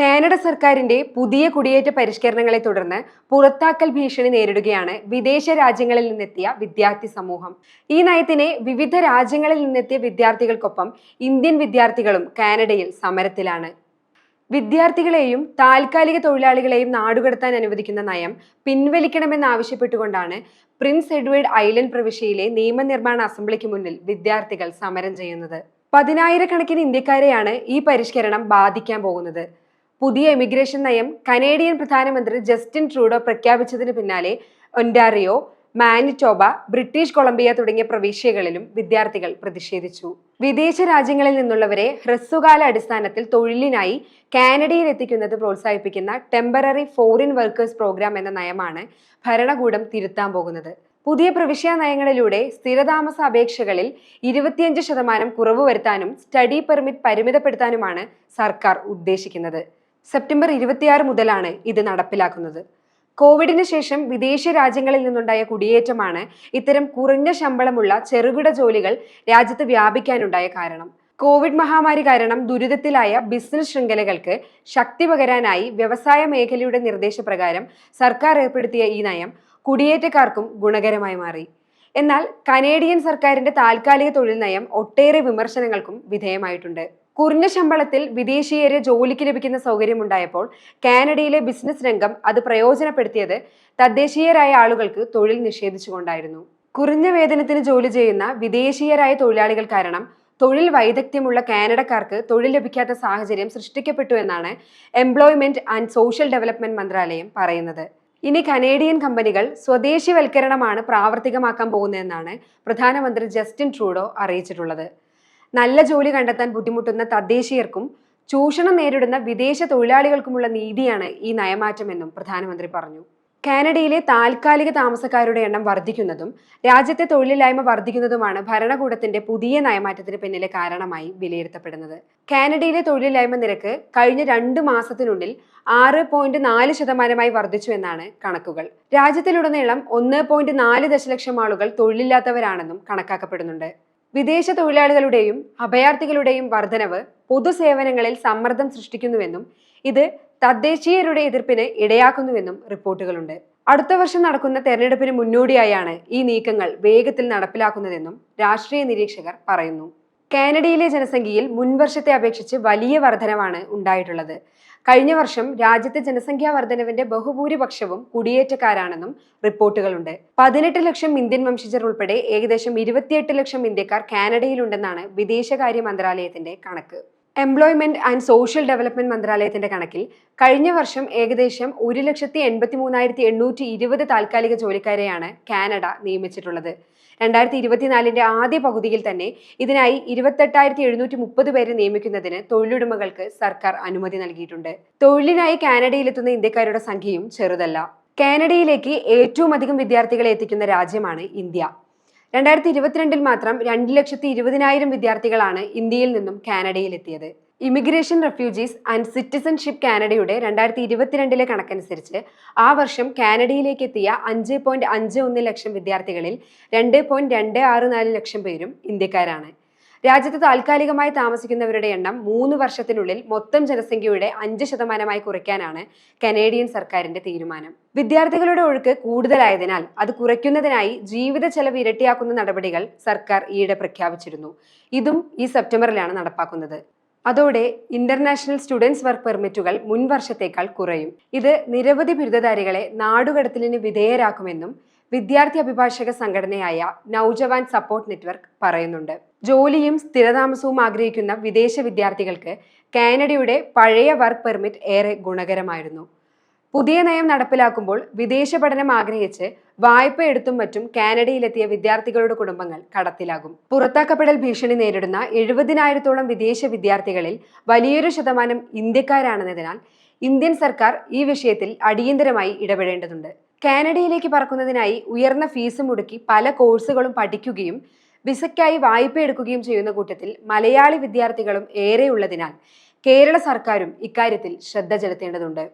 Canada സർക്കാരിന്റെ പുതിയ കുടിയേറ്റ പരിഷ്കരണങ്ങളെ തുടർന്ന് പുറത്താക്കൽ ഭീഷണി നേരിടുകയാണ് വിദേശ രാജ്യങ്ങളിൽ നിന്നെത്തിയ വിദ്യാർത്ഥി സമൂഹം. ഈ നയത്തിനെ വിവിധ രാജ്യങ്ങളിൽ നിന്നെത്തിയ വിദ്യാർത്ഥികൾക്കൊപ്പം ഇന്ത്യൻ വിദ്യാർത്ഥികളും കാനഡയിൽ സമരത്തിലാണ്. വിദ്യാർത്ഥികളെയും താൽക്കാലിക തൊഴിലാളികളെയും നാടുകടത്താൻ അനുവദിക്കുന്ന നയം പിൻവലിക്കണമെന്നാവശ്യപ്പെട്ടുകൊണ്ടാണ് പ്രിൻസ് എഡ്വേർഡ് ഐലൻഡ് പ്രവിശ്യയിലെ നിയമനിർമ്മാണ അസംബ്ലിക്ക് മുന്നിൽ വിദ്യാർത്ഥികൾ സമരം ചെയ്യുന്നത്. പതിനായിരക്കണക്കിന് ഇന്ത്യക്കാരെയാണ് ഈ പരിഷ്കരണം ബാധിക്കാൻ പോകുന്നത്. പുതിയ ഇമിഗ്രേഷൻ നയം കനേഡിയൻ പ്രധാനമന്ത്രി ജസ്റ്റിൻ ട്രൂഡോ പ്രഖ്യാപിച്ചതിന് പിന്നാലെ ഒൻഡാറിയോ മാനിറ്റോബ ബ്രിട്ടീഷ് കൊളംബിയ തുടങ്ങിയ പ്രവിശ്യകളിലും വിദ്യാർത്ഥികൾ പ്രതിഷേധിച്ചു. വിദേശ രാജ്യങ്ങളിൽ നിന്നുള്ളവരെ ഹ്രസ്വകാല അടിസ്ഥാനത്തിൽ തൊഴിലിനായി കാനഡയിൽ എത്തിക്കുന്നത് പ്രോത്സാഹിപ്പിക്കുന്ന ടെമ്പററി ഫോറിൻ വർക്കേഴ്സ് പ്രോഗ്രാം എന്ന നയമാണ് ഭരണകൂടം തിരുത്താൻ പോകുന്നത്. പുതിയ പ്രവിശ്യ നയങ്ങളിലൂടെ സ്ഥിരതാമസ അപേക്ഷകളിൽ ഇരുപത്തിയഞ്ച് ശതമാനം കുറവ് വരുത്താനും സ്റ്റഡി പെർമിറ്റ് പരിമിതപ്പെടുത്താനുമാണ് സർക്കാർ ഉദ്ദേശിക്കുന്നത്. സെപ്റ്റംബർ ഇരുപത്തിയാറ് മുതലാണ് ഇത് നടപ്പിലാക്കുന്നത്. കോവിഡിന് ശേഷം വിദേശ രാജ്യങ്ങളിൽ നിന്നുണ്ടായ കുടിയേറ്റമാണ് ഇത്തരം കുറഞ്ഞ ശമ്പളമുള്ള ചെറുകിട ജോലികൾ രാജ്യത്ത് വ്യാപിക്കാനുണ്ടായ കാരണം. കോവിഡ് മഹാമാരി കാരണം ദുരിതത്തിലായ ബിസിനസ് ശൃംഖലകൾക്ക് ശക്തി പകരാനായി വ്യവസായ മേഖലയുടെ നിർദ്ദേശപ്രകാരം സർക്കാർ ഏർപ്പെടുത്തിയ ഈ നയം കുടിയേറ്റക്കാർക്കും ഗുണകരമായി മാറി. എന്നാൽ കനേഡിയൻ സർക്കാരിന്റെ താൽക്കാലിക തൊഴിൽ നയം ഒട്ടേറെ വിമർശനങ്ങൾക്കും വിധേയമായിട്ടുണ്ട്. കുറഞ്ഞ ശമ്പളത്തിൽ വിദേശീയരെ ജോലിക്ക് ലഭിക്കുന്ന സൗകര്യമുണ്ടായപ്പോൾ കാനഡയിലെ ബിസിനസ് രംഗം അത് പ്രയോജനപ്പെടുത്തിയത് തദ്ദേശീയരായ ആളുകൾക്ക് തൊഴിൽ നിഷേധിച്ചുകൊണ്ടായിരുന്നു. കുറഞ്ഞ വേതനത്തിന് ജോലി ചെയ്യുന്ന വിദേശീയരായ തൊഴിലാളികൾ കാരണം തൊഴിൽ വൈദഗ്ധ്യമുള്ള കാനഡക്കാർക്ക് തൊഴിൽ ലഭിക്കാത്ത സാഹചര്യം സൃഷ്ടിക്കപ്പെട്ടു എന്നാണ് എംപ്ലോയ്മെന്റ് ആൻഡ് സോഷ്യൽ ഡെവലപ്മെന്റ് മന്ത്രാലയം പറയുന്നത്. ഇനി കനേഡിയൻ കമ്പനികൾ സ്വദേശിവൽക്കരണമാണ് പ്രാവർത്തികമാക്കാൻ പോകുന്നതെന്നാണ് പ്രധാനമന്ത്രി ജസ്റ്റിൻ ട്രൂഡോ അറിയിച്ചിട്ടുള്ളത്. നല്ല ജോലി കണ്ടെത്താൻ ബുദ്ധിമുട്ടുന്ന തദ്ദേശീയർക്കും ചൂഷണം നേരിടുന്ന വിദേശ തൊഴിലാളികൾക്കുമുള്ള നീതിയാണ് ഈ നയമാറ്റമെന്നും പ്രധാനമന്ത്രി പറഞ്ഞു. കാനഡയിലെ താൽക്കാലിക താമസക്കാരുടെ എണ്ണം വർദ്ധിക്കുന്നതും രാജ്യത്തെ തൊഴിലില്ലായ്മ വർദ്ധിക്കുന്നതുമാണ് ഭരണകൂടത്തിന്റെ പുതിയ നയമാറ്റത്തിന് പിന്നിലെ കാരണമായി വിലയിരുത്തപ്പെടുന്നത്. കാനഡയിലെ തൊഴിലില്ലായ്മ നിരക്ക് കഴിഞ്ഞ രണ്ട് മാസത്തിനുള്ളിൽ ആറ് പോയിന്റ് നാല് ശതമാനമായി വർദ്ധിച്ചു എന്നാണ് കണക്കുകൾ. രാജ്യത്തിലുടനീളം ഒന്ന് പോയിന്റ് നാല് ദശലക്ഷം ആളുകൾ തൊഴിലില്ലാത്തവരാണെന്നും കണക്കാക്കപ്പെടുന്നുണ്ട്. വിദേശ തൊഴിലാളികളുടെയും അഭയാർത്ഥികളുടെയും വർധനവ് പൊതുസേവനങ്ങളിൽ സമ്മർദ്ദം സൃഷ്ടിക്കുന്നുവെന്നും ഇത് തദ്ദേശീയരുടെ എതിർപ്പിന് ഇടയാക്കുന്നുവെന്നും റിപ്പോർട്ടുകളുണ്ട്. അടുത്ത വർഷം നടക്കുന്ന തെരഞ്ഞെടുപ്പിന് മുന്നോടിയായാണ് ഈ നീക്കങ്ങൾ വേഗത്തിൽ നടപ്പിലാക്കുന്നതെന്നും രാഷ്ട്രീയ നിരീക്ഷകർ പറയുന്നു. കാനഡയിലെ ജനസംഖ്യയിൽ മുൻവർഷത്തെ അപേക്ഷിച്ച് വലിയ വർധനവാണ് ഉണ്ടായിട്ടുള്ളത്. കഴിഞ്ഞ വർഷം രാജ്യത്തെ ജനസംഖ്യാ വർധനവിന്റെ ബഹുഭൂരിപക്ഷവും കുടിയേറ്റക്കാരാണെന്നും റിപ്പോർട്ടുകളുണ്ട്. പതിനെട്ട് ലക്ഷം ഇന്ത്യൻ വംശജർ ഉൾപ്പെടെ ഏകദേശം ഇരുപത്തിയെട്ട് ലക്ഷം ഇന്ത്യക്കാർ കാനഡയിലുണ്ടെന്നാണ് വിദേശകാര്യ മന്ത്രാലയത്തിന്റെ കണക്ക്. എംപ്ലോയ്മെന്റ് ആൻഡ് സോഷ്യൽ ഡെവലപ്മെന്റ് മന്ത്രാലയത്തിന്റെ കണക്കിൽ കഴിഞ്ഞ വർഷം ഏകദേശം ഒരു ലക്ഷത്തി എൺപത്തി മൂന്നായിരത്തി എണ്ണൂറ്റി ഇരുപത് താൽക്കാലിക ജോലിക്കാരെയാണ് കാനഡ നിയമിച്ചിട്ടുള്ളത്. രണ്ടായിരത്തി ഇരുപത്തിനാലിന്റെ ആദ്യ പകുതിയിൽ തന്നെ ഇതിനായി ഇരുപത്തെട്ടായിരത്തി എഴുന്നൂറ്റി മുപ്പത് പേരെ നിയമിക്കുന്നതിന് തൊഴിലുടമകൾക്ക് സർക്കാർ അനുമതി നൽകിയിട്ടുണ്ട്. തൊഴിലിനായി കാനഡയിലെത്തുന്ന ഇന്ത്യക്കാരുടെ സംഖ്യയും ചെറുതല്ല. കാനഡയിലേക്ക് ഏറ്റവും അധികം വിദ്യാർത്ഥികളെ എത്തിക്കുന്ന രാജ്യമാണ് ഇന്ത്യ. രണ്ടായിരത്തി ഇരുപത്തിരണ്ടിൽ മാത്രം രണ്ട് ലക്ഷത്തി ഇരുപതിനായിരം വിദ്യാർത്ഥികളാണ് ഇന്ത്യയിൽ നിന്നും കാനഡയിലെത്തിയത്. ഇമിഗ്രേഷൻ റെഫ്യൂജീസ് ആൻഡ് സിറ്റിസൺഷിപ്പ് കാനഡയുടെ രണ്ടായിരത്തി ഇരുപത്തിരണ്ടിലെ കണക്കനുസരിച്ച് ആ വർഷം കാനഡയിലേക്ക് എത്തിയ അഞ്ച് പോയിന്റ് അഞ്ച് ഒന്ന് ലക്ഷം വിദ്യാർത്ഥികളിൽ രണ്ട് പോയിന്റ് രണ്ട് ആറ് നാല് ലക്ഷം പേരും ഇന്ത്യക്കാരാണ്. രാജ്യത്ത് താൽക്കാലികമായി താമസിക്കുന്നവരുടെ എണ്ണം മൂന്ന് വർഷത്തിനുള്ളിൽ മൊത്തം ജനസംഖ്യയുടെ അഞ്ച് ശതമാനമായി കുറയ്ക്കാനാണ് കനേഡിയൻ സർക്കാരിന്റെ തീരുമാനം. വിദ്യാർത്ഥികളുടെ ഒഴുക്ക് കൂടുതലായതിനാൽ അത് കുറയ്ക്കുന്നതിനായി ജീവിത ചെലവ് ഇരട്ടിയാക്കുന്ന നടപടികൾ സർക്കാർ ഈയിടെ പ്രഖ്യാപിച്ചിരുന്നു. ഇതും ഈ സെപ്റ്റംബറിലാണ് നടപ്പാക്കുന്നത്. അതോടെ ഇന്റർനാഷണൽ സ്റ്റുഡൻസ് വർക്ക് പെർമിറ്റുകൾ മുൻ വർഷത്തേക്കാൾ കുറയും. ഇത് നിരവധി ബിരുദധാരികളെ നാടുകടത്തലിന് വിധേയരാക്കുമെന്നും വിദ്യാർത്ഥി അഭിഭാഷക സംഘടനയായ നൗജവാൻ സപ്പോർട്ട് നെറ്റ്വർക്ക് പറയുന്നുണ്ട്. ജോലിയും സ്ഥിരതാമസവും ആഗ്രഹിക്കുന്ന വിദേശ വിദ്യാർത്ഥികൾക്ക് കാനഡയുടെ പഴയ വർക്ക് പെർമിറ്റ് ഏറെ ഗുണകരമായിരുന്നു. പുതിയ നയം നടപ്പിലാക്കുമ്പോൾ വിദേശ പഠനം ആഗ്രഹിച്ച് വായ്പ എടുത്തും മറ്റും കാനഡയിലെത്തിയ വിദ്യാർത്ഥികളുടെ കുടുംബങ്ങൾ കടത്തിലാകും. പുറത്താക്കപ്പെടൽ ഭീഷണി നേരിടുന്ന എഴുപതിനായിരത്തോളം വിദേശ വിദ്യാർത്ഥികളിൽ വലിയൊരു ശതമാനം ഇന്ത്യക്കാരാണെന്നതിനാൽ ഇന്ത്യൻ സർക്കാർ ഈ വിഷയത്തിൽ അടിയന്തരമായി ഇടപെടേണ്ടതുണ്ട്. കാനഡയിലേക്ക് പറക്കുന്നതിനായി ഉയർന്ന ഫീസ് മുടക്കി പല കോഴ്സുകളും പഠിക്കുകയും വിസയ്ക്കായി വായ്പയെടുക്കുകയും ചെയ്യുന്ന കൂട്ടത്തിൽ മലയാളി വിദ്യാർത്ഥികളും ഏറെയുള്ളതിനാൽ കേരള സർക്കാരും ഇക്കാര്യത്തിൽ ശ്രദ്ധ ചെലുത്തേണ്ടതുണ്ട്.